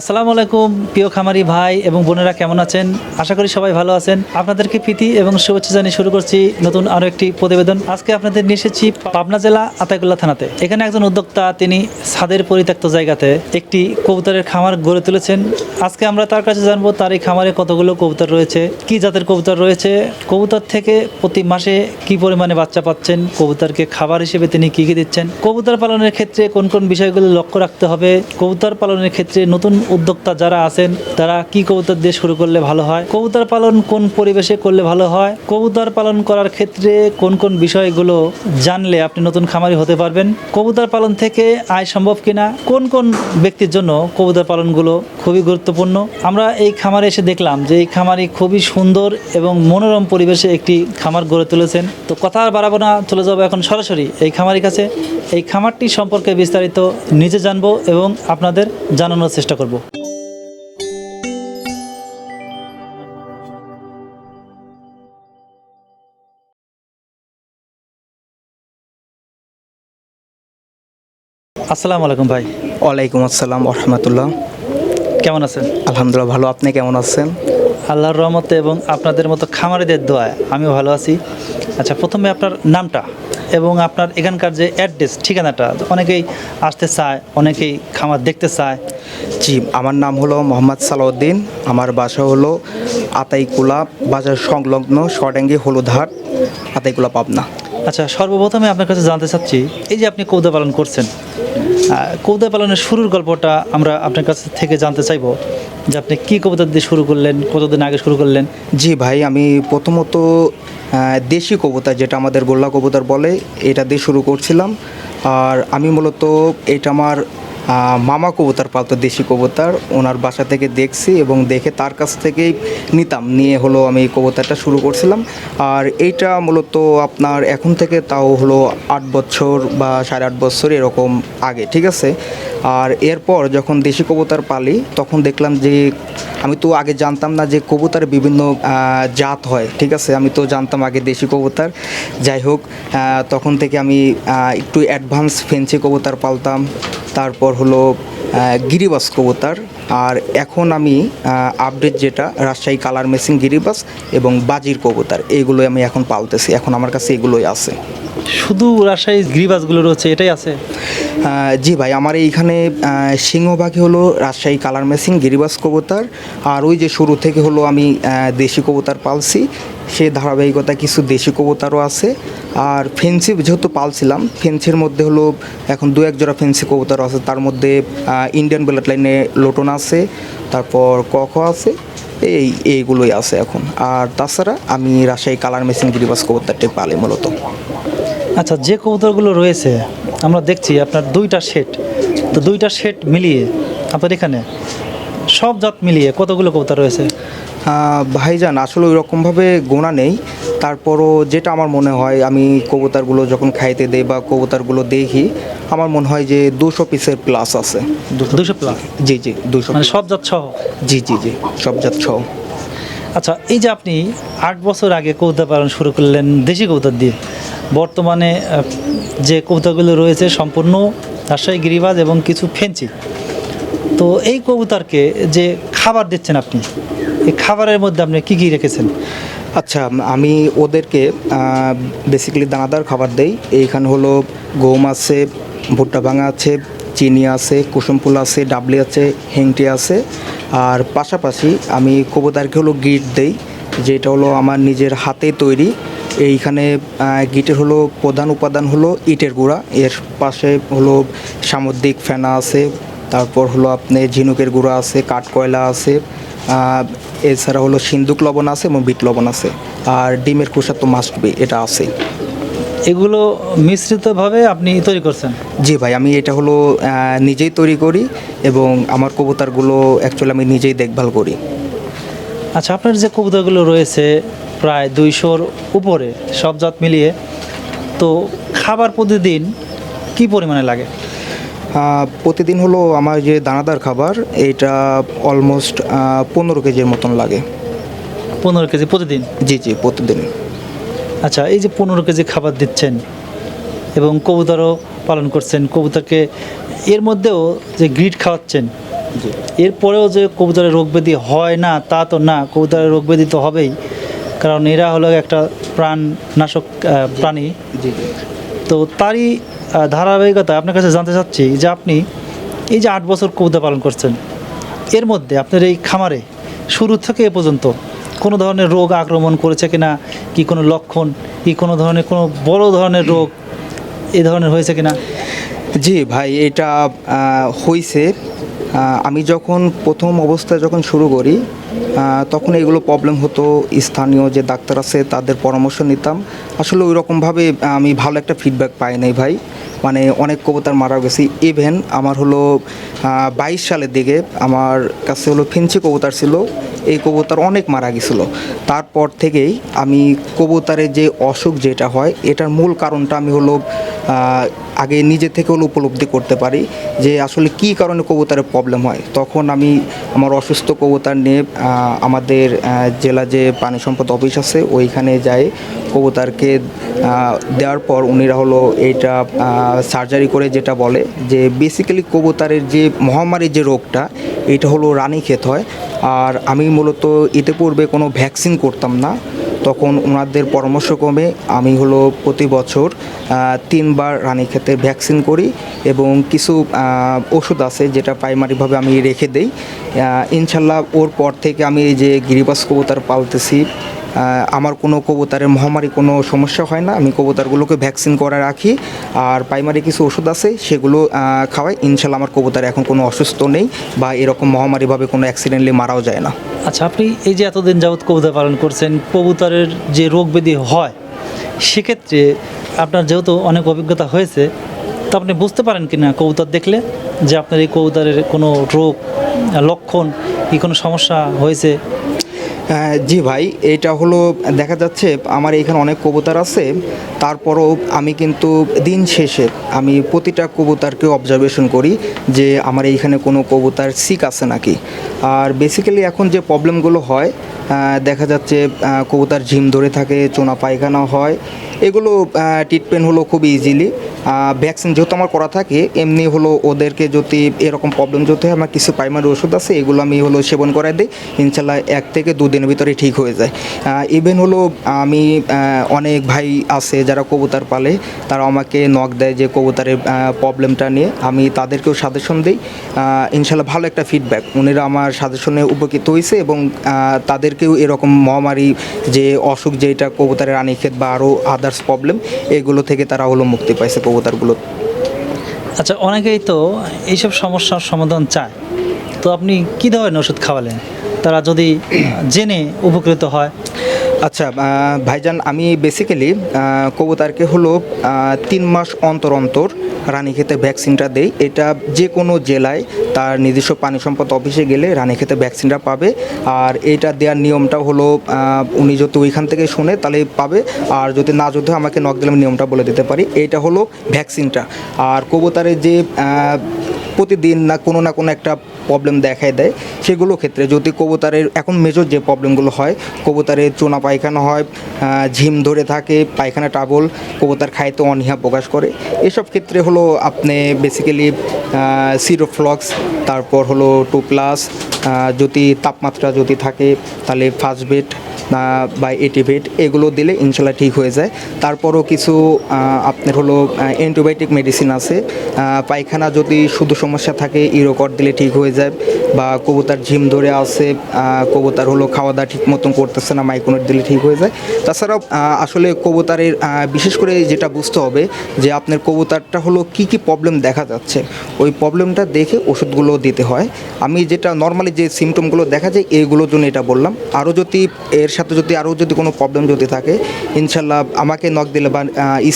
আসসালামু আলাইকুম, প্রিয় খামারি ভাই এবং বোনেরা কেমন আছেন? আশা করি সবাই ভালো আছেন। আপনাদেরকে প্রীতি এবং শুভেচ্ছা জানিয়ে শুরু করছি নতুন আরও একটি প্রতিবেদন। আজকে আপনাদের নিয়ে এসেছি পাবনা জেলা আতাইকুল্লা থানাতে। এখানে একজন উদ্যোক্তা, তিনি ছাদের পরিত্যক্ত জায়গাতে একটি কবুতরের খামার গড়ে তুলেছেন। আজকে আমরা তার কাছে জানব, তার এই খামারে কতগুলো কবুতর রয়েছে, কি জাতের কবুতর রয়েছে, কবুতর থেকে প্রতি মাসে কি পরিমাণে বাচ্চা পাচ্ছেন, কবুতরকে খাবার হিসেবে তিনি কি কি দিচ্ছেন, কবুতর পালনের ক্ষেত্রে কোন কোন বিষয়গুলো লক্ষ্য রাখতে হবে, কবুতর পালনের ক্ষেত্রে নতুন উদ্যোক্তা যারা আছেন, তারা কি কবুতর দিয়ে শুরু করলে ভালো হয়? কবুতর পালন কোন পরিবেশে করলে ভালো হয়? কবুতর পালন করার ক্ষেত্রে কোন কোন বিষয়গুলো জানলে আপনি নতুন খামারি হতে পারবেন? কবুতর পালন থেকে আয় সম্ভব কিনা? কোন কোন ব্যক্তির জন্য কবুতর পালনগুলো খুবই গুরুত্বপূর্ণ? আমরা এই খামারে এসে দেখলাম যে এই খামারি খুবই সুন্দর এবং মনোরম পরিবেশে একটি খামার গড়ে তুলেছেন। তো কথা আর বাড়াবো না, চলে যাব এখন সরাসরি এই খামারির কাছে। এই খামারটি সম্পর্কে বিস্তারিত নিজে জানব এবং আপনাদের জানানোর চেষ্টা করব। আসসালামু আলাইকুম ভাই। ওয়ালাইকুম আসসালাম রহমতুল্লাহ কেমন আছেন? আলহামদুলিল্লাহ ভালো। আপনি কেমন আছেন? আল্লাহর রহমতে এবং আপনাদের মতো খামারিদের দোয়ায় আমিও ভালো আছি। আচ্ছা প্রথমে আপনার নামটা এবং আপনার এখানকার যে অ্যাড্রেস ঠিকানাটা অনেকেই আসতে চায় অনেকেই খামার দেখতে চায়। জি আমার নাম হলো মোহাম্মদ সালাউদ্দিন। আমার বাসা হলো আতাইকুলা বাজার সংলগ্ন শর্টাঙ্গি হলুদহাট আতাইকুলা পাবনা। আচ্ছা সর্বপ্রথমে আপনার কাছে জানতে চাচ্ছি এই যে আপনি কৌদা পালন করছেন কৌদা পালনের শুরুর গল্পটা আমরা আপনার কাছ থেকে জানতে চাইব যে আপনি কী কবিতা দিয়ে শুরু করলেন, কতদিন আগে শুরু করলেন? জি ভাই, আমি প্রথমত দেশি কবিতা যেটা আমাদের গোল্লা কবিতার বলে, এটা দিয়ে শুরু করছিলাম। আর আমি মূলত, এটা আমার মামা কবুতর পালতো, দেশি কবুতর। ওনার বাসা থেকে দেখছি এবং দেখে তার কাছ থেকেই নিতাম। নিয়ে হলো আমি কবুতরটা শুরু করছিলাম। আর এইটা মূলত আপনার এখন থেকে তাও হলো আট বছর বা সাড়ে আট বছর এরকম আগে, ঠিক আছে? আর এরপর যখন দেশি কবুতর পালি, তখন দেখলাম যে আমি তো আগে জানতাম না যে কবুতর বিভিন্ন জাত হয়, ঠিক আছে? আমি তো জানতাম আগে দেশি কবুতর। যাই হোক তখন থেকে আমি একটু অ্যাডভান্স ফেন্সি কবুতর পালতাম। তারপর হলো গিরিবাস কবুতর। আর এখন আমি আপডেট যেটা, রাজশাহী কালার মেশিন গিরিবাস এবং বাজির কবুতর। এইগুলোই আমি এখন পালতেছি। এখন আমার কাছে এগুলোই আছে। শুধু রাজশাহী গিরিবাসগুলো রয়েছে, এটাই আছে? জি ভাই, আমার এইখানে সিংহভাগই হলো রাজশাহী কালার মেশিন, গিরিবাস কবুতর। আর ওই যে শুরু থেকে হলো আমি দেশি কবুতর পালছি সে ধারাবাহিকতা কিছু দেশি কবুতরও আছে। আর ফেন্সি যেহেতু পালছিলাম, ফেন্সির মধ্যে হলো এখন দু এক জোড়া ফেন্সি কবুতর আছে। তার মধ্যে ইন্ডিয়ান বুলেট লাইনে লোটন আছে, তারপর কক আছে, এই, এইগুলোই আছে এখন। আর তাছাড়া আমি রাজশাহী কালার মেশিন, গিরিবাস কবুতরটি পালি মূলত। আচ্ছা যে কবুতরগুলো রয়েছে আমরা দেখছি আপনার দুইটা সেট তো দুইটা সেট মিলিয়ে আপনার এখানে সব জাত মিলিয়ে কতগুলো কবুতর রয়েছে? ভাইজান আসলে ওই রকমভাবে গোনা নেই। তারপরও যেটা আমার মনে হয় আমি কবুতরগুলো যখন খাইতে দেই বা কবুতরগুলো দেখি আমার মনে হয় যে দুশো পিসের প্লাস আছে। দুশো প্লাস জি জি দুশো মানে সব জাত সহ? জি জি জি সব জাত সহ। আচ্ছা এই যে আপনি আট বছর আগে কবুতর পালন শুরু করলেন দেশি কবুতর দিয়ে বর্তমানে যে কবুতরগুলো রয়েছে সম্পূর্ণ রাজশাহী গিরিবাজ এবং কিছু ফেঞ্চি। তো এই কবুতরকে যে খাবার দিচ্ছেন আপনি, এই খাবারের মধ্যে আপনি কি কী রেখেছেন? আচ্ছা আমি ওদেরকে বেসিক্যালি দানাদার খাবার দেই। এইখানে হলো গম আছে, ভুট্টা ভাঙা আছে, চিনি আছে কুসুমফুল আছে, ডাবলি আছে, হেংটি আছে। আর পাশাপাশি আমি কবুতারকে হলো গিট দেই। যেটা হলো আমার নিজের হাতে তৈরি। এইখানে গিটের হলো প্রধান উপাদান হলো ইটের গুঁড়া। এর পাশে হলো সামুদ্রিক ফেনা আছে। তারপর হলো আপনি ঝিনুকের গুঁড়া আছে কাঠকয়লা আছে। এছাড়া হলো সিন্দুক লবণ আছে এবং বিট লবণ আছে। আর ডিমের খোসা তো মাস্ট বি এটা আছে এগুলো মিশ্রিতভাবে আপনি তৈরি করছেন? জি ভাই আমি এটা হলো নিজেই তৈরি করি এবং আমার কবুতারগুলো অ্যাকচুয়ালি আমি নিজেই দেখভাল করি। আচ্ছা আপনার যে কবিতাগুলো রয়েছে প্রায় দুইশোর উপরে সব জাত মিলিয়ে তো খাবার প্রতিদিন কি পরিমাণে লাগে? প্রতিদিন হলো আমার যে দানাদার খাবার এটা অলমোস্ট পনেরো কেজির মতন লাগে। পনেরো কেজি প্রতিদিন? জি জি প্রতিদিন। আচ্ছা এই যে পনেরো কেজি খাবার দিচ্ছেন এবং কবুতরও পালন করছেন কবুতরকে এর মধ্যেও যে গ্রিড খাওয়াচ্ছেন এরপরেও যে কবুতরের রোগ ব্যাধি হয় না তা তো না কবুতরের রোগ ব্যাধি তো হবেই। কারণ এরা হলো একটা প্রাণনাশক প্রাণী। তো তারই ধারাবাহিকতা আপনার কাছে জানতে চাচ্ছি যে আপনি এই যে আট বছর কবুতর পালন করছেন এর মধ্যে আপনার এই খামারে শুরু থেকে এ পর্যন্ত কোনো ধরনের রোগ আক্রমণ করেছে কিনা কি কোনো লক্ষণ কি কোনো ধরনের কোনো বড় ধরনের রোগ এ ধরনের হয়েছে কিনা? জি ভাই এটা আহ, আমি যখন প্রথম অবস্থায় যখন শুরু করি তখন এগুলো প্রবলেম হতো। স্থানীয় যে ডাক্তার আছে, তাদের পরামর্শ নিতাম। আসলে ওই রকমভাবে আমি ভালো একটা ফিডব্যাক পাই নাই ভাই। মানে অনেক কবুতর মারা গেছি। ইভেন আমার হলো বাইশ সালের দিকে আমার কাছে হলো ফিঞ্চি কবুতর ছিল। এই কবুতর অনেক মারা গেছিল। তারপর থেকেই আমি কবুতরের যে অসুখ যেটা হয়, এটার মূল কারণটা আমি হলো আগে নিজে থেকে হলো উপলব্ধি করতে পারি যে আসলে কি কারণে কবুতরের প্রবলেম হয়। তখন আমি আমার অসুস্থ কবুতর নিয়ে আমাদের জেলা যে পানি সম্পদ অফিস আছে, ওইখানে যাই। কবুতরকে দেওয়ার পর উনিরা হলো এইটা সার্জারি করে যেটা বলে যে বেসিক্যালি কবুতরের যে মহামারীর যে রোগটা, এটা হলো রানীক্ষেত হয়। আর আমি মূলত এতে পূর্বে কোনো ভ্যাকসিন করতাম না। তখন ওনাদের পরামর্শক্রমে আমি হলো প্রতি বছর তিনবার রানীক্ষেতের ভ্যাকসিন করি এবং কিছু ওষুধ আছে যেটা প্রাইমারিভাবে আমি রেখে দেই। ইনশাল্লাহ ওর পর থেকে আমি এই যে গিরিবাস কবুতর পালতেছি আমার কোনো কবুতরের মহামারী কোনো সমস্যা হয় না। আমি কবুতারগুলোকে ভ্যাকসিন করে রাখি। আর প্রাইমারি কিছু ওষুধ আছে সেগুলো খাওয়াই। ইনশাল্লাহ আমার কবুতর এখন কোনো অসুস্থ নেই বা এরকম মহামারীভাবে কোনো অ্যাক্সিডেন্টলি মারাও যায় না। আচ্ছা আপনি এই যে এতদিন যাবৎ কবুতর পালন করছেন কবুতরের যে রোগ ব্যাধি হয় সেক্ষেত্রে আপনার যেহেতু অনেক অভিজ্ঞতা হয়েছে তো আপনি বুঝতে পারেন কি না কবুতর দেখলে যে আপনার এই কবুতরের কোনো রোগ লক্ষণ কি কোনো সমস্যা হয়েছে? হ্যাঁ, জি ভাই, এটা হলো, দেখা যাচ্ছে আমার এখানে অনেক কবুতর আছে, তারপরও আমি কিন্তু দিন শেষে আমি প্রতিটা কবুতরকে অবজারভেশন করি যে আমার এইখানে কোনো কবুতর সিক আছে নাকি। আর বেসিক্যালি এখন যে প্রবলেমগুলো হয় দেখা যাচ্ছে কবুতর ঝিম ধরে থাকে, চোনা পায়খানা হয়, এগুলো ট্রিটমেন্ট হলো খুব ইজিলি ভ্যাকসিন যেহেতু আমার করা থাকে, এমনি হলো ওদেরকে যদি এরকম প্রবলেম যদি হয়, আমার কিছু প্রাইমারি ওষুধ আছে, এগুলো আমি হলো সেবন করাই দিই। ইনশাল্লাহ এক থেকে দুদিনের ভিতরে ঠিক হয়ে যায়। ইভেন হলো আমি অনেক ভাই আছে যারা কবুতর পালে, তারা আমাকে নক দেয় যে কবুতরের প্রবলেমটা নিয়ে। আমি তাদেরকেও সাজেশন দিই। ইনশাল্লাহ ভালো একটা ফিডব্যাক উনিরা আমার সাজেশনে উপকৃত হয়েছে এবং তাদেরকেও এরকম মহামারী যে অসুখ যেটা কবুতরের আনিক্ষেত বা আরও আদার্স প্রবলেম এগুলো থেকে তারা হলো মুক্তি পাইছে কবুতরগুলো। আচ্ছা অনেকেই তো এইসব সমস্যার সমাধান চায়। তো আপনি কী ধরনের ওষুধ খাওয়ালেন? তারা যদি জেনে উপকৃত হয়। আচ্ছা ভাইজান, আমি বেসিক্যালি কবুতারকে হলো তিন মাস অন্তর অন্তর রানীক্ষেতে ভ্যাকসিনটা দেই। এটা যে কোনো জেলায় তার নিজস্ব পানি সম্পদ অফিসে গেলে রানীক্ষেতে ভ্যাকসিনটা পাবে। আর এটা দেওয়ার নিয়মটা হলো উনি যদি ওইখান থেকে শুনে, তাহলে পাবে। আর যদি না যদি আমাকে নক দিলে আমি নিয়মটা বলে দিতে পারি। এটা হলো ভ্যাকসিনটা আর কবুতরের যে প্রতিদিন না কোনো না কোনো একটা প্রবলেম দেখায় দেয়, সেগুলো ক্ষেত্রে যদি কবুতারের, এখন মেজর যে প্রবলেমগুলো হয়, কবুতারের চোনা পায়খানা হয় ঝিম ধরে থাকে, পায়খানা টাবল কবুতর খাইতে অনীহা প্রকাশ করে। এসব ক্ষেত্রে হলো আপনি বেসিক্যালি সিরোফ্লক্স তারপর হলো টু প্লাস যদি তাপমাত্রা যদি থাকে, তাহলে ফার্স্ট বেড বা এটিভেট এগুলো দিলে ইনশাল্লাহ ঠিক হয়ে যায়। তারপরও কিছু আপনার হলো অ্যান্টিবায়োটিক মেডিসিন আছে। পায়খানা যদি শুধু সমস্যা থাকে ইরোকট দিলে ঠিক হয়ে যায়। বা কবুতার ঝিম ধরে আছে কবুতার হলো খাওয়া দাওয়া ঠিক মতন করতেছে না মাইকোনেট দিলে ঠিক হয়ে যায়। তাছাড়াও আসলে কবুতারের বিশেষ করে যেটা বুঝতে হবে, যে আপনার কবুতারটা হলো কি কি প্রবলেম দেখা যাচ্ছে। ওই প্রবলেমটা দেখে ওষুধগুলো দিতে হয়। আমি যেটা নর্মালি যে সিমটমগুলো দেখা যায় এইগুলোর জন্য এটা বললাম। আরও যদি এর সাথে যদি আরও যদি কোনো প্রবলেম যদি থাকে, ইনশাল্লাহ আমাকে নক দিলে বা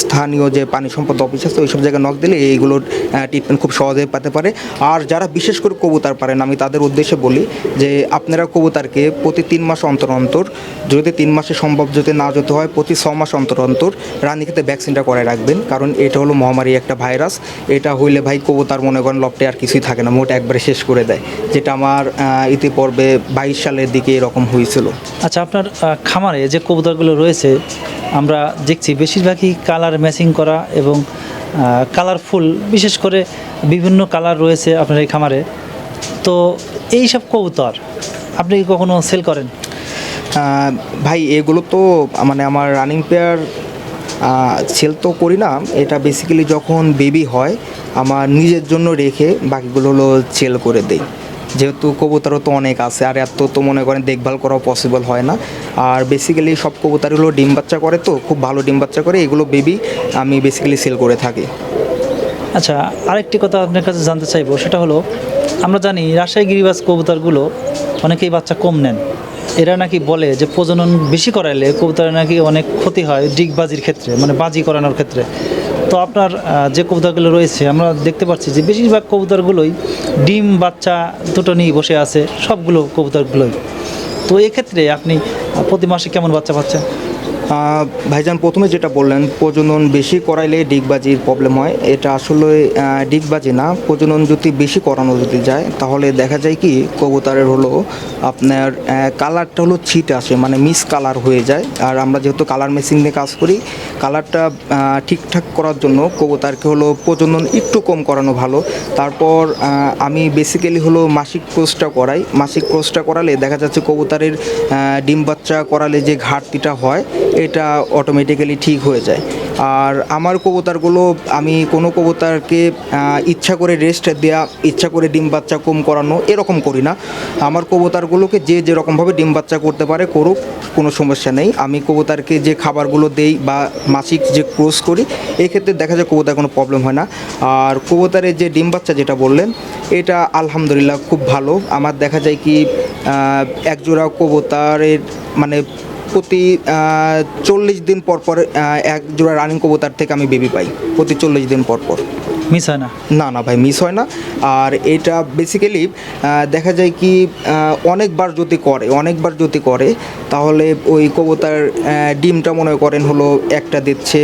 স্থানীয় যে পানি সম্পদ অফিস আছে, ওইসব জায়গায় নক দিলে এইগুলোর ট্রিটমেন্ট খুব সহজে পেতে পারে। আর যারা বিশেষ করে কবুতার পারেন, আমি তাদের উদ্দেশ্যে বলি যে, আপনারা কবুতারকে প্রতি তিন মাস অন্তর অন্তর, যদি তিন মাসে সম্ভব যদি না যেতে হয়, প্রতি ছ মাস অন্তর অন্তর রানীক্ষেতে ভ্যাকসিনটা করে রাখবেন। কারণ এটা হলো মহামারী একটা ভাইরাস এটা হইলে ভাই কবুতার মনে করেন লপটে আর কিছুই থাকে না, মোট একবারে শেষ করে দেয়। যেটা আমার ইতিপূর্বে বাইশ সালের দিকে এরকম হয়েছিল। আচ্ছা আপনার খামারে যে কবুতরগুলো রয়েছে, আমরা দেখছি বেশিরভাগই কালার ম্যাচিং করা এবং কালারফুল। বিশেষ করে বিভিন্ন কালার রয়েছে আপনার এই খামারে। তো এই সব কবুতর, আপনি কি কখনো সেল করেন? ভাই, এগুলো তো মানে আমার রানিং পেয়ার সেল তো করি না। এটা বেসিক্যালি যখন বেবি হয়, আমার নিজের জন্য রেখে বাকিগুলো হলো সেল করে দেই। যেহেতু কবুতরও তো অনেক আছে, আর এত তো মনে করেন দেখভাল করাও পসিবল হয় না। আর বেসিক্যালি সব কবুতরগুলো ডিম বাচ্চা করে তো, খুব ভালো ডিম বাচ্চা করে, এগুলো বেবি আমি বেসিক্যালি সেল করে থাকি। আচ্ছা আরেকটি কথা আপনার কাছে জানতে চাইব, সেটা হলো, আমরা জানি রাজশাহী গিরিবাস কবুতরগুলো অনেকেই বাচ্চা কম নেন। এরা নাকি বলে যে প্রজনন বেশি করাইলে কবুতরের নাকি অনেক ক্ষতি হয় ডিগবাজির ক্ষেত্রে মানে বাজি করানোর ক্ষেত্রে। তো আপনার যে কবুতরগুলো রয়েছে, আমরা দেখতে পাচ্ছি যে বেশিরভাগ কবুতরগুলোই ডিম, বাচ্চা দুটো নিয়ে বসে আছে, সবগুলো কবুতরগুলোই। তো এক্ষেত্রে আপনি প্রতি মাসে কেমন বাচ্চা পাচ্ছেন? ভাইজান, প্রথমে যেটা বললেন, প্রজনন বেশি করাইলে ডিগবাজির প্রবলেম হয়। এটা আসলে ডিগবাজি না, প্রজনন যদি বেশি করানো যদি যায়, তাহলে দেখা যায় কি, কবুতরের হলো আপনার কালারটা হলো ছিট আসে মানে মিস কালার হয়ে যায়। আর আমরা যেহেতু কালার মেশিন নিয়ে কাজ করি কালারটা ঠিকঠাক করার জন্য কবুতরকে হলো প্রজনন একটু কম করানো ভালো। তারপর আমি বেসিক্যালি হলো মাসিক কোর্সটা করাই। মাসিক কোর্সটা করালে দেখা যাচ্ছে কবুতরের ডিম বাচ্চা করালে যে ঘাটতিটা হয় এটা অটোমেটিক্যালি ঠিক হয়ে যায়। আর আমার কবুতারগুলো, আমি কোনো কবুতারকে ইচ্ছা করে রেস্ট দেওয়া ইচ্ছা করে ডিম বাচ্চা কম করানো এরকম করি না। আমার কবুতারগুলোকে যে যেরকমভাবে ডিম বাচ্চা করতে পারে করুক, কোনো সমস্যা নেই। আমি কবুতারকে যে খাবারগুলো দেই বা মাসিক যে ক্রোস করি, এক্ষেত্রে দেখা যায় কবুতর কোনো প্রবলেম হয় না। আর কবুতরের যে ডিম বাচ্চা যেটা বললেন, এটা আলহামদুলিল্লাহ খুব ভালো। আমার দেখা যায় কি একজোড়া কবুতারের মানে প্রতি চল্লিশ দিন পর পর এক জোড়া রানিং কবুতার থেকে আমি বেবি পাই প্রতি চল্লিশ দিন পর পর। মিস হয় না? না না ভাই মিস হয় না। আর এটা বেসিক্যালি দেখা যায় কি অনেকবার যদি করে অনেকবার যদি করে তাহলে ওই কবুতার ডিমটা মনে করেন হলো একটা দিচ্ছে।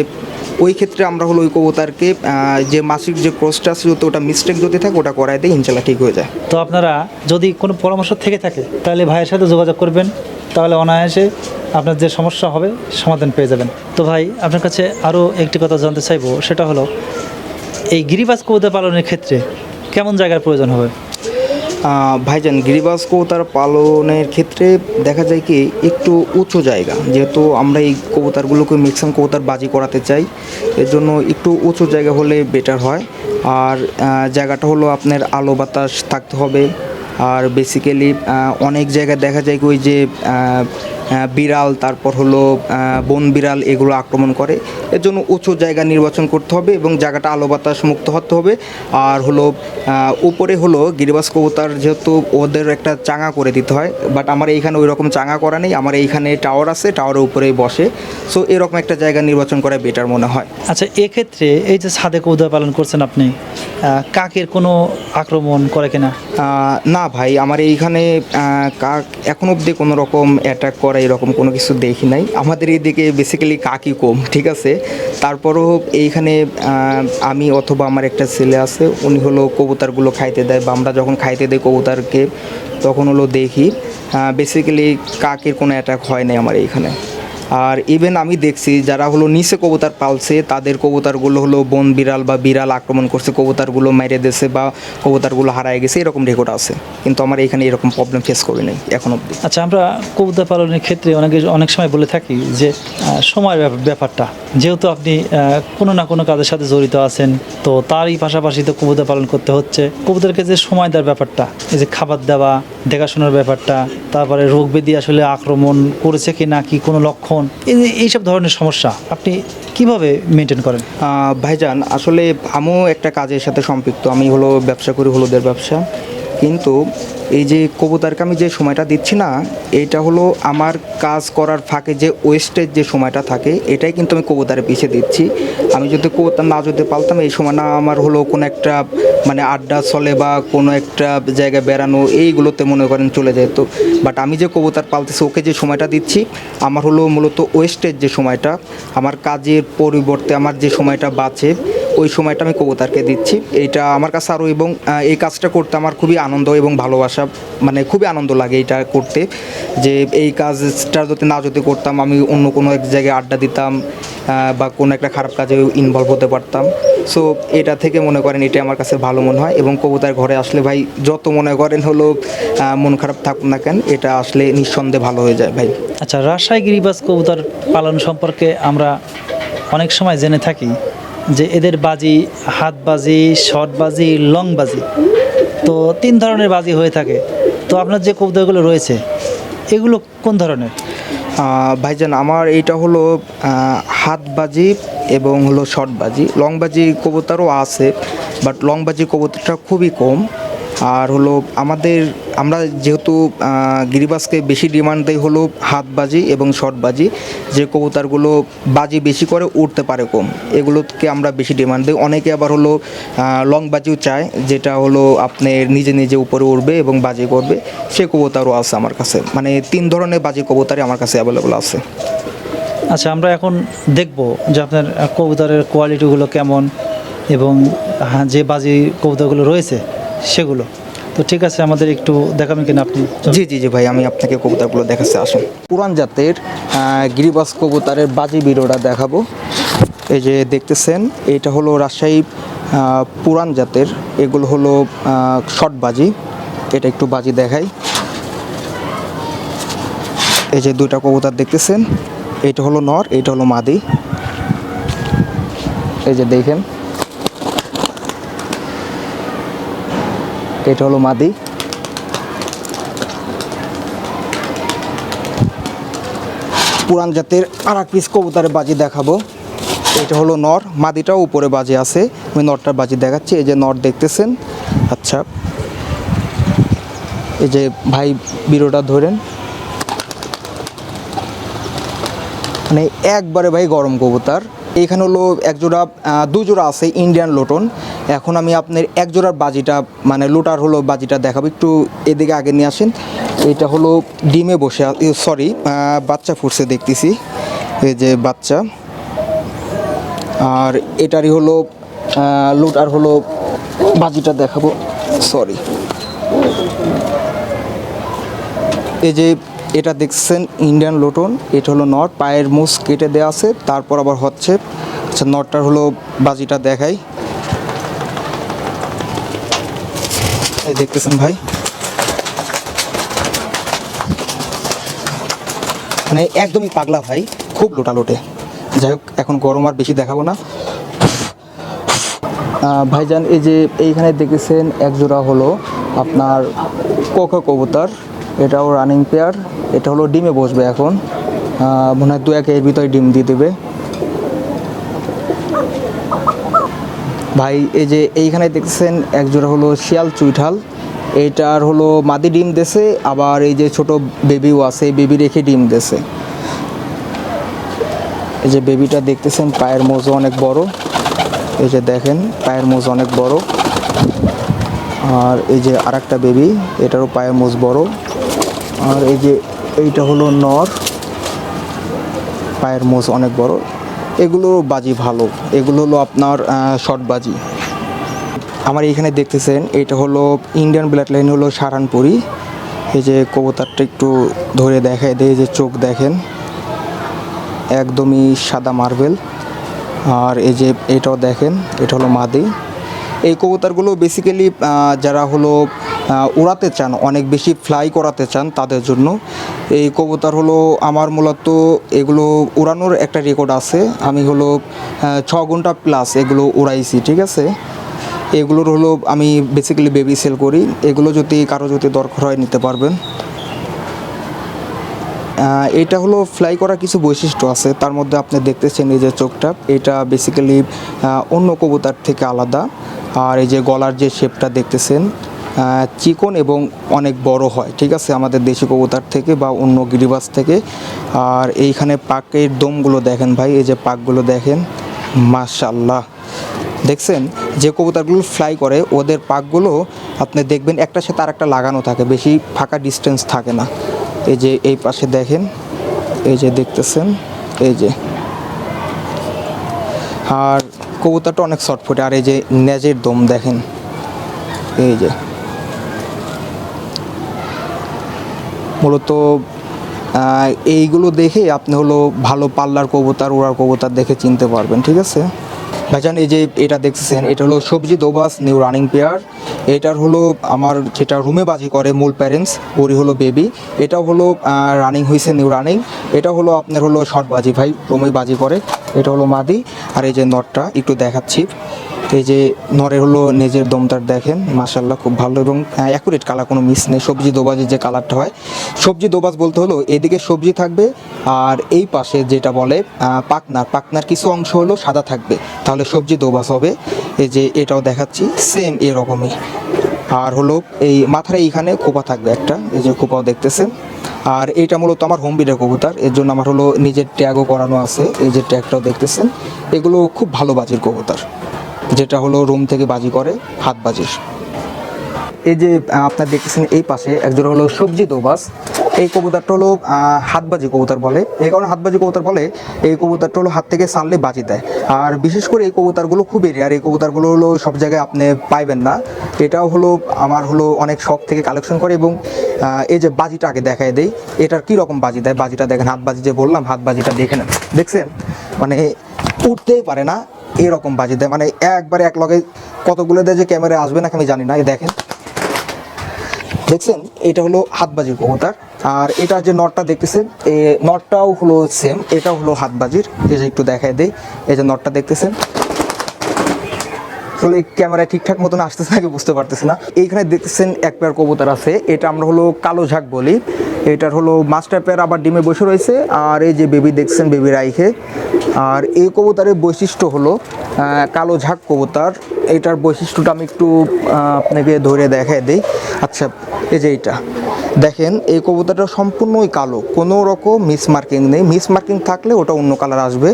ওই ক্ষেত্রে আমরা হলো ওই কবুতারকে যে মাসিক যে ক্রসটা আছে যদি ওটা মিস্টেক যদি থাকে ওটা করাই দেয় ইনশাল্লাহ ঠিক হয়ে যায়। তো আপনারা যদি কোনো পরামর্শ থেকে থাকে তাহলে ভাইয়ের সাথে যোগাযোগ করবেন। তাহলে অনায়াসে আপনার যে সমস্যা হবে সমাধান পেয়ে যাবেন। তো ভাই, আপনার কাছে আরও একটি কথা জানতে চাইব, সেটা হলো, এই গিরিবাজ কবুতর পালনের ক্ষেত্রে কেমন জায়গার প্রয়োজন হবে? ভাইজান গিরিবাজ কবুতর পালনের ক্ষেত্রে দেখা যায় কি, একটু উঁচু জায়গা। যেহেতু আমরা এই কবুতারগুলোকে ম্যাক্সিমাম কবুতর বাজি করাতে চাই এর জন্য একটু উঁচু জায়গা হলে বেটার হয়। আর জায়গাটা হলো আপনার আলো বাতাস থাকতে হবে আর বেসিক্যালি অনেক জায়গায় দেখা যায় ওই যে বিড়াল তারপর হলো বন বিড়াল এগুলো আক্রমণ করে। এর জন্য উঁচু জায়গা নির্বাচন করতে হবে এবং জায়গাটা আলো বাতাস মুক্ত হতে হবে। আর হলো উপরে হলো গিরিবাস কবুতর যেহেতু ওদের একটা চাঙা করে দিতে হয় বাট আমার এইখানে ওই রকম চাঙা করা নেই। আমার এইখানে টাওয়ার আছে টাওয়ারের উপরেই বসে। সো এরকম একটা জায়গা নির্বাচন করা বেটার মনে হয়। আচ্ছা এক্ষেত্রে এই যে ছাদে কবুতর পালন করছেন আপনি কাকের কোনো আক্রমণ করে কিনা? না ভাই, আমার এইখানে কাক এখন অবধি কোনো রকম অ্যাটাক করা এরকম কোনো কিছু দেখি নাই। আমাদের এইদিকে বেসিক্যালি কাকই কম, ঠিক আছে? তারপরও এইখানে আমি অথবা আমার একটা ছেলে আছে, উনি হলো কবুতারগুলো খাইতে দেয় বা আমরা যখন খাইতে দেয় কবুতারকে, তখন হলো দেখি। বেসিক্যালি কাকের কোনো অ্যাটাক হয় নাই আমার এইখানে। আর ইভেন আমি দেখছি যারা হলো নিচে কবুতার পালছে, তাদের কবুতারগুলো হলো বন বিড়াল বা বিড়াল আক্রমণ করছে, কবুতারগুলো মেরে দিয়েছে বা কবুতারগুলো হারায় গেছে, এরকম রেকর্ড আছে। কিন্তু আমার এখানে এরকম প্রবলেম ফেস করি নাই, এখন অব্দি আচ্ছা আমরা কবুতর পালনের ক্ষেত্রে অনেকে, অনেক সময় বলে থাকি যে সময়ের ব্যাপ- ব্যাপারটা। যেহেতু আপনি কোনো না কোনো কাজের সাথে জড়িত আছেন, তো তারই পাশাপাশি তো কবুতর পালন করতে হচ্ছে। কবুতরকে যে সময় দেওয়ার ব্যাপারটা, এই যে খাবার দেওয়া, দেখাশোনার ব্যাপারটা, তারপরে রোগ ব্যাধি আসলে আক্রমণ করেছে কি না কি কোনো লক্ষণ এই যে এইসব ধরনের সমস্যা, আপনি কীভাবে মেনটেন করেন? ভাইজান, আসলে আমিও একটা কাজের সাথে সম্পৃক্ত। আমি হলো ব্যবসা করি হলুদের ব্যবসা। কিন্তু এই যে কবুতরকে আমি যে সময়টা দিচ্ছি না, এটা হলো আমার কাজ করার ফাঁকে যে ওয়েস্টের যে সময়টা থাকে, এটাই কিন্তু আমি কবুতারে পিছিয়ে দিচ্ছি। আমি যদি কবুতার না যদি পালতাম, এই সময় না আমার হলো কোনো একটা মানে আড্ডা চলে বা কোনো একটা জায়গায় বেড়ানো, এইগুলোতে মনে করেন চলে যায়। তো বাট আমি যে কবুতর পালতেছি, ওকে যে সময়টা দিচ্ছি, আমার হলো মূলত ওয়েস্টের যে সময়টা, আমার কাজের পরিবর্তে আমার যে সময়টা বাঁচে ওই সময়টা আমি কবুতরকে দিচ্ছি। এইটা আমার কাছে আরও এবং এই কাজটা করতে আমার খুবই আনন্দ এবং ভালোবাসা মানে খুবই আনন্দ লাগে এটা করতে। যে এই কাজটা যদি না যদি করতাম, আমি অন্য কোনো এক জায়গায় আড্ডা দিতাম বা কোনো একটা খারাপ কাজে ইনভলভ হতে পারতাম। সো এটা থেকে মনে করেন এটা আমার কাছে ভালো মনে হয় এবং কবুতার ঘরে আসলে ভাই, যত মনে করেন হলো মন খারাপ থাকুক না কেন, এটা আসলে নিঃসন্দেহে ভালো হয়ে যায় ভাই। আচ্ছা রাজশাহী গিরিবাজ কবুতর পালন সম্পর্কে আমরা অনেক সময় জেনে থাকি। যে এদের বাজি, হাত বাজি শর্ট বাজি, লং বাজি, তো তিন ধরনের বাজি হয়ে থাকে। তো আপনার যে কবিতাগুলো রয়েছে, এগুলো কোন ধরনের? ভাইজান, আমার এইটা হলো হাত বাজি এবং হলো শর্ট বাজি। লং বাজি কবুতরও আছে, বাট লং বাজি কবুতরটা খুবই কম। আর হলো আমাদের আমরা যেহেতু গিরিবাসকে বেশি ডিমান্ড দেয় হলো হাতবাজি এবং শর্টবাজি যে কবুতারগুলো বাজি বেশি করে উঠতে পারে কম এগুলোকে আমরা বেশি ডিমান্ড দিই। অনেকে আবার হলো লং বাজিও চায় যেটা হলো আপনার নিজে নিজে উপরে উঠবে এবং বাজি করবে। সে কবুতারও আছে আমার কাছে মানে তিন ধরনের বাজি কবুতারই আমার কাছে অ্যাভেলেবল আছে। আচ্ছা আমরা এখন দেখব যে আপনার কবুতারের কোয়ালিটিগুলো কেমন এবং হ্যাঁ, যে বাজি কবুতারগুলো রয়েছে সেগুলো। তো ঠিক আছে, আমাদের একটু দেখাবেন কিনা আপনি? জি জি জি ভাই, আমি আপনাকে কবুতরগুলো দেখাচ্ছি, আসুন। পুরান জাতের গিরিবাস কবুতরের বাজি বিরোটা দেখাবো। এই যে দেখতেছেন এটা হলো রাজশাহী পুরান জাতের, এগুলো হলো শর্ট বাজি। এটা একটু বাজি দেখাই। এই যে দুইটা কবুতর দেখতেছেন এটা হলো নর এটা হলো মাদি। এই যে দেখেন এটা হলো মাদি। পুরান জাতের আর এক পিস কবুতরের বাজি দেখাবো। এটা হলো নর মাদিটাও উপরে বাজি আছে। আমি নরটার বাজি দেখাচ্ছি এই যে নর দেখতেছেন? আচ্ছা। এই যে ভাই বিরোটা ধরেন। মানে একবারে ভাই গরম কবুতার। এখানে হলো এক জোড়া আহ, দু জোড়া আছে ইন্ডিয়ান লোটন। এখন আমি আপনার এক জোড়ার বাজিটা মানে লোটার হলো বাজিটা দেখাবো। একটু এদিকে আগে নিয়ে আসেন। এটা হলো ডিমে বসে সরি বাচ্চা ফুটছে দেখতেছি। এই যে বাচ্চা। আর এটারই হলো লোটার হলো বাজিটা দেখাবো। সরি এই যে এটা দেখছেন ইন্ডিয়ান লোটন এটা হলো নট, পায়ের মুস কেটে দেওয়া আছে, তারপর আবার হচ্ছে। আচ্ছা নটটার হলো বাজিটা দেখাই। এই দেখতেছেন ভাই। মানে একদমই পাগলা ভাই, খুব লোটা লোটে যাই হোক, এখন গরম আর বেশি দেখাবো না। ভাইজান, এই যে এইখানে দেখেছেন, এক জোড়া হলো আপনার কোকা কবুতর। এটাও রানিং পেয়ার এটা হলো ডিমে বসবে এখন। মনে হয় দু এক এর ভিতরে ডিম দিয়ে দেবে। ভাই, এই যে এইখানে দেখছেন এক জোড়া হলো শিয়াল চুইঠাল। এইটার হলো মাদি ডিম দেছে, আবার এই যে ছোট বেবিও আছে বেবি রেখে ডিম দেছে। এই যে বেবিটা দেখতেছেন, পায়ের মোজো অনেক বড়। এই যে দেখেন, পায়ের মোজ অনেক বড়। আর এই যে আরেকটা বেবি এটারও পায়ের মোজ বড়। আর এই যে এইটা হলো নর। পায়ের মোজ অনেক বড়। এগুলো বাজি ভালো। এগুলো হলো আপনার শর্ট বাজি। আমার এইখানে দেখতেছেন, এটা হলো ইন্ডিয়ান ব্লাড লাইন হলো সারানপুরি। এই যে কবুতারটা একটু ধরে দেখায় দেয় যে চোখ দেখেন। একদমই সাদা মার্বেল। আর এই যে এটাও দেখেন, এটা হলো মাদি। এই কবুতারগুলো বেসিক্যালি যারা হলো উড়াতে চান, অনেক বেশি ফ্লাই করাতে চান তাদের জন্য। এই কবুতর হলো আমার মূলত এগুলো উড়ানোর একটা রেকর্ড আছে। আমি হলো ছ ঘণ্টা প্লাস এগুলো উড়াইছি, ঠিক আছে? এগুলোর হলো আমি বেসিক্যালি বেবি সেল করি। এগুলো যদি কারও যদি দরকার হয় নিতে পারবেন। এটা হলো ফ্লাই করার কিছু বৈশিষ্ট্য আছে। তার মধ্যে আপনি দেখতেছেন এই যে চোখটা। এটা বেসিক্যালি অন্য কবুতার থেকে আলাদা। আর এই যে গলার যে শেপটা দেখতেছেন চিকন এবং অনেক বড় হয়, ঠিক আছে? আমাদের দেশি কবুতার থেকে বা অন্য গিরিবাস থেকে। আর এইখানে পাকের দমগুলো দেখেন ভাই, এই যে পাকগুলো দেখেন মাশাল্লাহ দেখছেন? যে কবুতরগুলো ফ্লাই করে, ওদের পাকগুলো আপনি দেখবেন একটার সাথে আর একটা লাগানো থাকে, বেশি ফাঁকা ডিস্টেন্স থাকে না। এই যে এই পাশে দেখেন, এই যে দেখতেছেন, এই যে। আর কবুতরটা অনেক শর্ট ফুটে আর এই যে নেজের দম দেখেন, এই যে। মূলত এইগুলো দেখে আপনি হলো ভালো পাল্লার কবুতর ওড়ার কবুতর দেখে চিনতে পারবেন, ঠিক আছে? ভাইজান, এই যে এটা দেখছেন এটা হলো সবজি দোবাস নিউ রানিং পেয়ার এটার হলো আমার যেটা রুমে বাজি করে মূল প্যারেন্টস ওরই হলো বেবি এটা হলো রানিং হয়েছে নিউ রানিং এটা হলো আপনার হলো শর্ট বাজি, ভাই। রুমে বাজি করে। এটা হলো মাদি। আর এই যে নটটা একটু দেখাচ্ছি। এই যে নরের হলো নিজের দমদার দেখেন মাসাল্লাহ খুব ভালো এবং অ্যাকুরেট কালার কোনো মিস নেই। সবজি দোবাজের যে কালারটা হয়, সবজি দোবাজ বলতে হলো, এদিকে সবজি থাকবে আর এই পাশে যেটা বলে পাকনার পাকনার কিছু অংশ হলো সাদা থাকবে। তাহলে সবজি দোবাজ হবে। এই যে এটাও দেখাচ্ছি সেম এরকমই। আর হলো এই মাথার এইখানে খোপা থাকবে একটা, এই যে খোপাও দেখতেছেন। আর এটা মূলত আমার হোম বিডের কবুতর, এর জন্য আমার হলো নিজের ট্যাগও করানো আছে, এই যে ট্যাগটাও দেখতেছেন। এগুলো খুব ভালো বাজির কবুতর। যেটা হলো রুম থেকে বাজি করে, হাত বাজির এই যে আপনার দেখতেছেন এই পাশে একজন হলো সবজি দোবাস। এই কবুতরটা হলো হাতবাজি কবুতর বলে। এই কারণে হাতবাজি কবুতর বলে, এই কবুতরটা হলো হাত থেকে সানলে বাজি দেয়। আর বিশেষ করে এই কবুতরগুলো খুব রেয়ার এই কবুতরগুলো হলো সব জায়গায় আপনি পাইবেন না। এটাও হলো, আমার হলো অনেক শখ থেকে কালেকশন করে এবং এই যে বাজিটা আগে দেখায় দেই, এটার কি রকম বাজি দেয়? বাজিটা দেখেন, হাত বাজি যে বললাম, হাত বাজিটা দেখে নেন। দেখছেন? মানে উঠতেই পারে না এরকম বাজি দেয়। মানে একবারে এক লগে কতগুলো দেয় যে ক্যামেরা আসবে নাকি আমি জানি না দেখেন। দেখছেন? এটা হলো হাতবাজির কবুতর আর এটা যে নটটা দেখতেছেন, এ নটটাও হলো সেম এটা হলো হাতবাজির। এই যে একটু দেখায় দেই, এই যে নটটা দেখতেছেন? আসলে ক্যামেরায় ঠিকঠাক মতন আসতেছে নাকি বুঝতে পারতেছি না। এইখানে দেখতেছেন এক পেয়ার কবুতর আছে, এটা আমরা হলো কালো ঝাঁক বলি। এটার হলো মাস্টার পেয়ার আবার ডিমে বসে রয়েছে, আর এই যে বেবি দেখছেন বেবি রাইখে, আর এই কবুতারের বৈশিষ্ট্য হলো কালো ঝাঁক কবুতর। এটার বৈশিষ্ট্যটা আমি একটু আপনাকে ধরে দেখায় দিই। আচ্ছা এই যে এইটা। দেখেন, এই কবুতরটা সম্পূর্ণই কালো, কোনো রকম মিস মার্কিং নেই। মিস মার্কিং থাকলে ওটা অন্য কালার আসবে।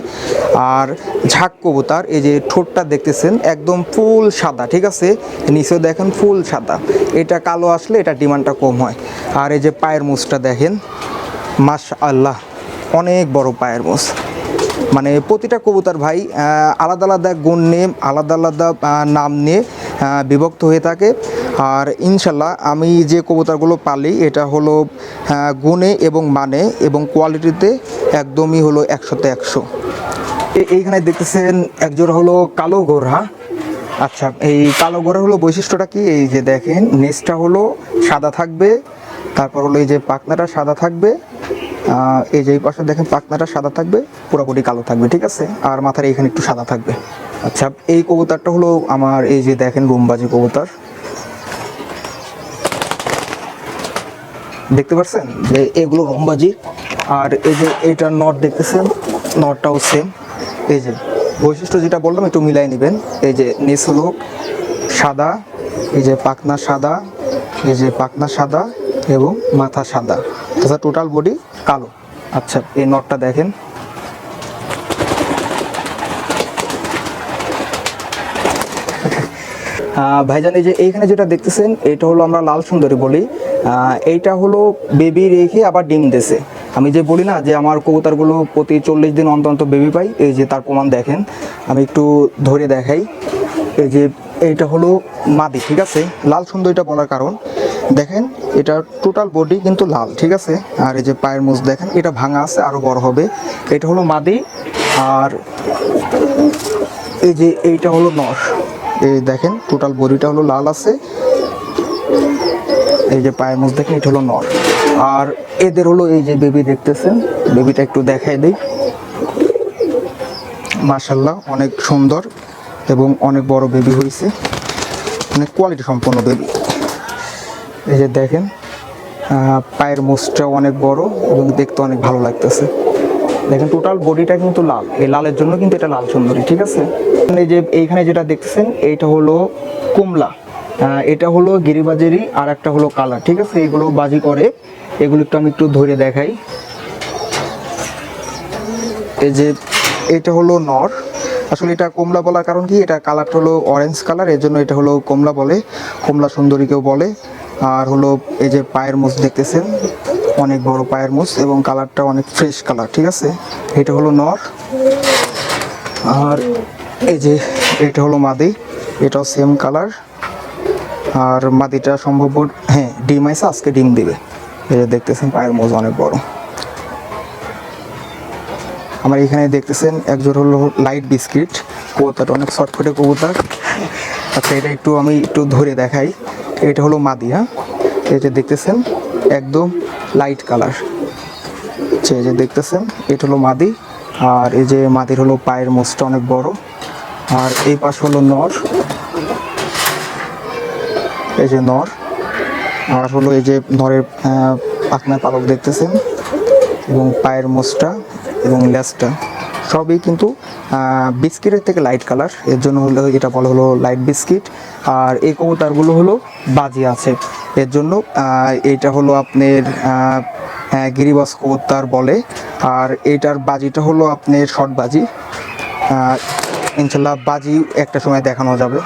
আর ঝাঁক কবুতর, এই যে ঠোঁটটা দেখতেছেন, একদম ফুল সাদা, ঠিক আছে? নিচেও দেখেন ফুল সাদা। এটা কালো আসলে এটা ডিমান্ডটা কম হয়। আর এই যে পায়ের মুছটা দেখেন মাস আল্লাহ অনেক বড় পায়ের মুছ মানে প্রতিটা কবুতর ভাই আলাদা আলাদা গুণ নিয়ে, আলাদা আলাদা নাম নিয়ে বিভক্ত হয়ে থাকে। আর ইনশাল্লাহ আমি যে কবুতরগুলো পালি, এটা হলো গুণে এবং মানে এবং কোয়ালিটিতে একদমই হলো একশোতে একশো। এইখানে দেখতেছেন একজোড়া হলো কালো গোরহা আচ্ছা এই কালো গোড়া হলো বৈশিষ্ট্যটা কি? এই যে দেখেন নেসটা হলো সাদা থাকবে তারপর হলো এই যে পাখনাটা সাদা থাকবে এই যে এই পাশে দেখেন পাখনাটা সাদা থাকবে, পুরোপুরি কালো থাকবে, ঠিক আছে? আর মাথার এইখানে একটু সাদা থাকবে। আচ্ছা এই কবুতরটা হলো আমার এই যে দেখেন রুমবাজি কবুতর। দেখতে পাচ্ছেন যে এগুলো রুমবাজি আর এই যে এইটার নট দেখতেছেন, নটটাও সেম এই যে বৈশিষ্ট্য যেটা বললাম, একটু মিলাই নেবেন। এই যে হলো সাদা, এই যে পাখনা সাদা, এই যে পাখনা সাদা এবং মাথা সাদা। তাছাড়া টোটাল বডি কালো। আচ্ছা এই নটটা দেখেন। ভাইজান, এই যে এইখানে যেটা দেখতেছেন, এটা হলো আমরা লাল সুন্দরী বলি। এইটা হলো বেবি রেখে আবার ডিম দেছে। আমি যে বলি না যে আমার কবুতরগুলো প্রতি চল্লিশ দিন অন্তর বেবি পাই, এই যে তার প্রমাণ দেখেন। আমি একটু ধরে দেখাই। এই যে এইটা হলো মাদি, ঠিক আছে? লাল সুন্দরীটা বলার কারণ। দেখেন, এটা টোটাল বডি কিন্তু লাল, ঠিক আছে? আর এই যে পায়ের মুজ দেখেন, এটা ভাঙা আছে আরও বড় হবে। এটা হলো মাদি, আর এই যে এইটা হলো নর এই দেখেন টোটাল বডিটা হলো লাল আছে। এই যে পায়ের মুখ দেখেন, এটা হলো নর আর এদের হলো এই যে বেবি দেখতেছেন বেবিটা একটু দেখাই দিই। মাশাল্লাহ অনেক সুন্দর এবং অনেক বড় বেবি হয়েছে। অনেক কোয়ালিটি সম্পন্ন বেবি এই যে দেখেন পায়ের মুখটাও অনেক বড় এবং দেখতে অনেক ভালো লাগতেছে। দেখেন টোটাল বডিটা কিন্তু লাল। এই লালের জন্য কিন্তু এটা লাল সুন্দরী, ঠিক আছে? এই যে এইখানে যেটা দেখতেছেন, এইটা হলো কমলা। এটা হলো গিরিবাজেরই আর একটা হলো কালার, ঠিক আছে? এগুলো বাজি করে। এগুলো একটু আমি একটু ধরে দেখাই। এই যে এটা হলো নর। আসলে এটা কমলা বলার কারণ কি? এটা কালারটা হলো অরেঞ্জ কালার, এর জন্য এটা হলো কমলা বলে। কমলা সুন্দরী কেউ বলে। আর হলো এই যে পায়ের মুছ দেখতেছেন, অনেক বড় পায়ের মুছ এবং কালারটা অনেক ফ্রেশ কালার, ঠিক আছে? এটা হলো নর, আর এই যে এটা হলো মাদি, এটাও সেম কালার, আর মাদিটা সম্ভব হ্যাঁ ডিম আছে, আজকে ডিম দিবে। এই যে দেখতেছেন পায়ের মোজ অনেক বড়। আমার এখানে দেখতেছেন একজোড় হলো লাইট বিস্কিট কবুতরটা অনেক শর্টফুটে কবুতর। আচ্ছা এটা একটু আমি একটু ধরে দেখাই। এটা হলো মাদি হ্যাঁ? এই যে দেখতেছেন, একদম লাইট কালার আচ্ছা এই যে দেখতেছেন, এটা হলো মাদি, আর এই যে মাদির হলো পায়ের মোচটা অনেক বড়। আর এই পাশ হলো নর। এই যে নর। আর হলো এই যে নরের পাখনা পালক দেখতেছেন, এবং পায়ের মোচটা এবং লেজটা সবই কিন্তু বিস্কিটের থেকে লাইট কালারের জন্য হলো এটা বলা হলো লাইট বিস্কিট আর এই কবুতরগুলো হলো বাজি আছে। এর জন্য এইটা হলো আপনার হ্যাঁ, গিরিবাস কবুতর বলে। আর এটার বাজিটা হলো আপনার শর্ট বাজি। ইনশাল্লাহ বাজি একটা সময় দেখানো যাবে।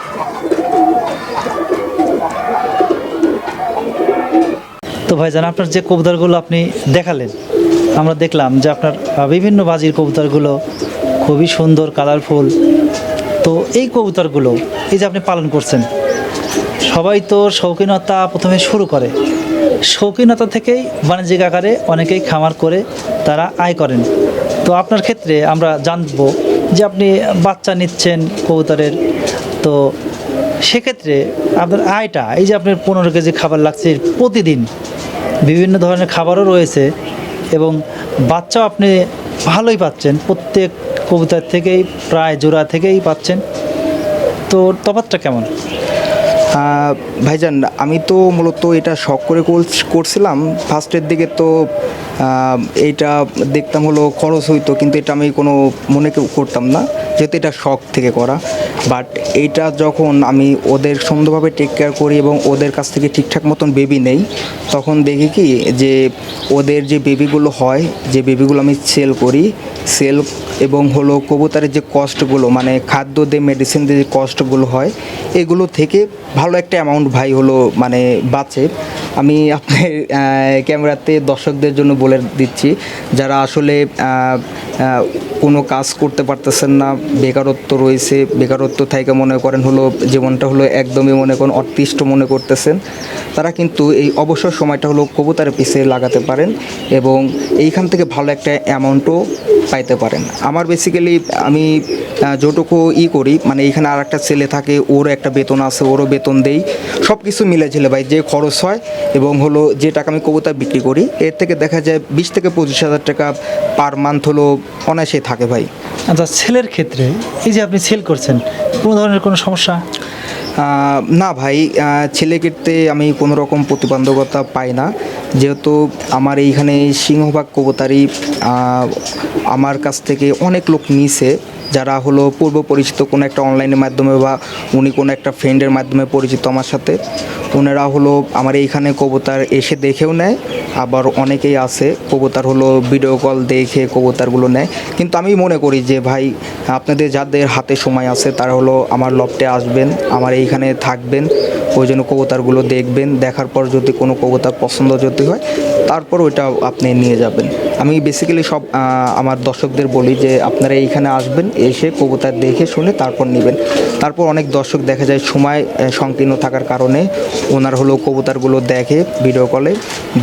তো ভাইজান আপনার যে কবুতরগুলো আপনি দেখালেন আমরা দেখলাম যে আপনার বিভিন্ন বাজির কবুতরগুলো খুবই সুন্দর কালারফুল তো এই কবুতরগুলো, এই যে আপনি পালন করছেন, সবাই তো শৌখিনতা প্রথমে শুরু করে। শৌখিনতা থেকেই বাণিজ্যিক আকারে অনেকেই খামার করে তারা আয় করেন। তো আপনার ক্ষেত্রে আমরা জানব যে আপনি বাচ্চা নিচ্ছেন কবুতরের, তো সেক্ষেত্রে আপনার আয়টা, এই যে আপনার পনেরো কেজি খাবার লাগছে প্রতিদিন, বিভিন্ন ধরনের খাবারও রয়েছে। এবং বাচ্চাও আপনি ভালোই পাচ্ছেন। প্রত্যেক কবিতার থেকেই, প্রায় জোড়া থেকেই পাচ্ছেন। তো তফাৎটা কেমন? ভাইজান, আমি তো মূলত এটা শখ করে করছিলাম। ফার্স্টের দিকে তো এইটা দেখতাম হলো খরচ হইতো, কিন্তু এটা আমি কোনো মনে করতাম না, যেহেতু এটা শখ থেকে করা। বাট এইটা যখন আমি ওদের সুন্দরভাবে টেক কেয়ার করি এবং ওদের কাছ থেকে ঠিকঠাক মতন বেবি নেই, তখন দেখি কি যে ওদের যে বেবিগুলো হয়, যে বেবিগুলো আমি সেল করি সেল এবং হলো কবুতরের যে কস্টগুলো মানে খাদ্য দিয়ে মেডিসিন দিয়ে যে কস্টগুলো হয়, এগুলো থেকে ভালো একটা অ্যামাউন্ট ভাই হলো মানে বাঁচে। আমি আপনার ক্যামেরাতে দর্শকদের জন্য বলে দিচ্ছি, যারা আসলে কোনো কাজ করতে পারতেছেন না, বেকারত্ব রয়েছে, বেকারত্ব থেকে মনে করেন হলো, জীবনটা হলো একদমই মনে করেন অতিষ্ঠ মনে করতেছেন, তারা কিন্তু এই অবসর সময়টা হলো কবুতরের পিছে লাগাতে পারেন এবং এইখান থেকে ভালো একটা অ্যামাউন্টও পাইতে পারেন। আমার বেসিক্যালি আমি যতটুকু ই করি মানে এখানে আর একটা ছেলে থাকে, ওরও একটা বেতন আছে, ওরও বেতন দেই সব কিছু মিলে ঝেলে ভাই, যে খরচ হয় এবং হলো যে টাকা আমি কবুতর বিক্রি করি এর থেকে দেখা যায় বিশ থেকে পঁচিশ হাজার টাকা পার মান্থ হলো অনায়াসে থাকে ভাই। আচ্ছা ছেলের ক্ষেত্রে এই যে আপনি সেল করছেন কোনো ধরনের কোনো সমস্যা? না ভাই ছেলে ক্ষেত্রে আমি কোনো রকম প্রতিবন্ধকতা পাই না। যেহেতু আমার এইখানে সিংহভাগ কবতারি আমার কাছ থেকে অনেক লোক নিছে। যারা হলো পূর্ব পরিচিত কোনো একটা অনলাইনের মাধ্যমে বা উনি কোনো একটা ফ্রেন্ডের মাধ্যমে পরিচিত আমার সাথে ওনারা হলো আমার এইখানে কবুতার এসে দেখেও নেয়, আবার অনেকেই আছে কবুতার হলো ভিডিও কল দেখে কবুতারগুলো নেয়। কিন্তু আমি মনে করি যে ভাই, আপনাদের যাদের হাতে সময় আছে তারা হলো আমার লফটে আসবেন, আমার এইখানে থাকবেন, ওই জন্য কবুতারগুলো দেখবেন, দেখার পর যদি কোনো কবুতার পছন্দ যদি হয় তারপর ওইটা আপনি নিয়ে যাবেন। আমি বেসিক্যালি সব আমার দর্শকদের বলি যে আপনারা এইখানে আসবেন, এসে কবুতার দেখে শুনে তারপর নেবেন। তারপর অনেক দর্শক দেখা যায় সময় সংকীর্ণ থাকার কারণে ওনার হলো কবুতারগুলো দেখে ভিডিও কলে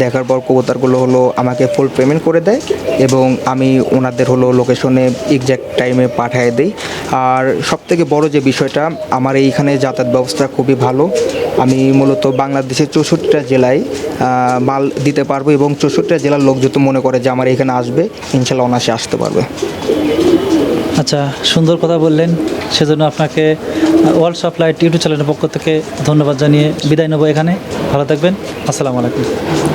দেখার পর কবুতারগুলো হলো আমাকে ফুল পেমেন্ট করে দেয় এবং আমি ওনাদের হলো লোকেশনে এক্স্যাক্ট টাইমে পাঠিয়ে দিই। আর সবথেকে বড় যে বিষয়টা, আমার এইখানে যাতায়াত ব্যবস্থা খুবই ভালো। আমি মূলত বাংলাদেশের চৌষট্টিটা জেলায় মাল দিতে পারব এবং চৌষট্টিটা জেলার লোক যদি মনে করে যে আমার এখানে আসবে ইনশাল্লাহ অনাসে আসতে পারবে। আচ্ছা সুন্দর কথা বললেন। সেজন্য আপনাকে ওয়ার্ল্ড সাপ্লাইট ইউটিউব চ্যানেলের পক্ষ থেকে ধন্যবাদ জানিয়ে বিদায় নেব এখানে। ভালো থাকবেন। আসসালামু আলাইকুম।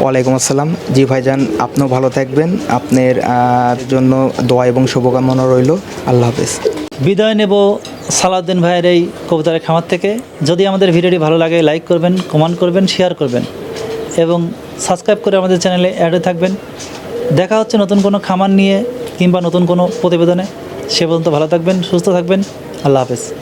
ওয়ালাইকুম আসসালাম। জি ভাইজান আপনিও ভালো থাকবেন। আপনার জন্য দোয়া এবং শুভকামনা রইল। আল্লাহ হাফেজ। বিদায় নেব সালাউদ্দিন ভাইয়ের এই কবিতার খামার থেকে। যদি আমাদের ভিডিওটি ভালো লাগে লাইক করবেন কমেন্ট করবেন শেয়ার করবেন। এবং সাবস্ক্রাইব করে আমাদের চ্যানেলে অ্যাডে থাকবেন। দেখা হচ্ছে নতুন কোনো খামার নিয়ে কিংবা নতুন কোনো প্রতিবেদনে। সে পর্যন্ত ভালো থাকবেন, সুস্থ থাকবেন। আল্লাহ হাফেজ।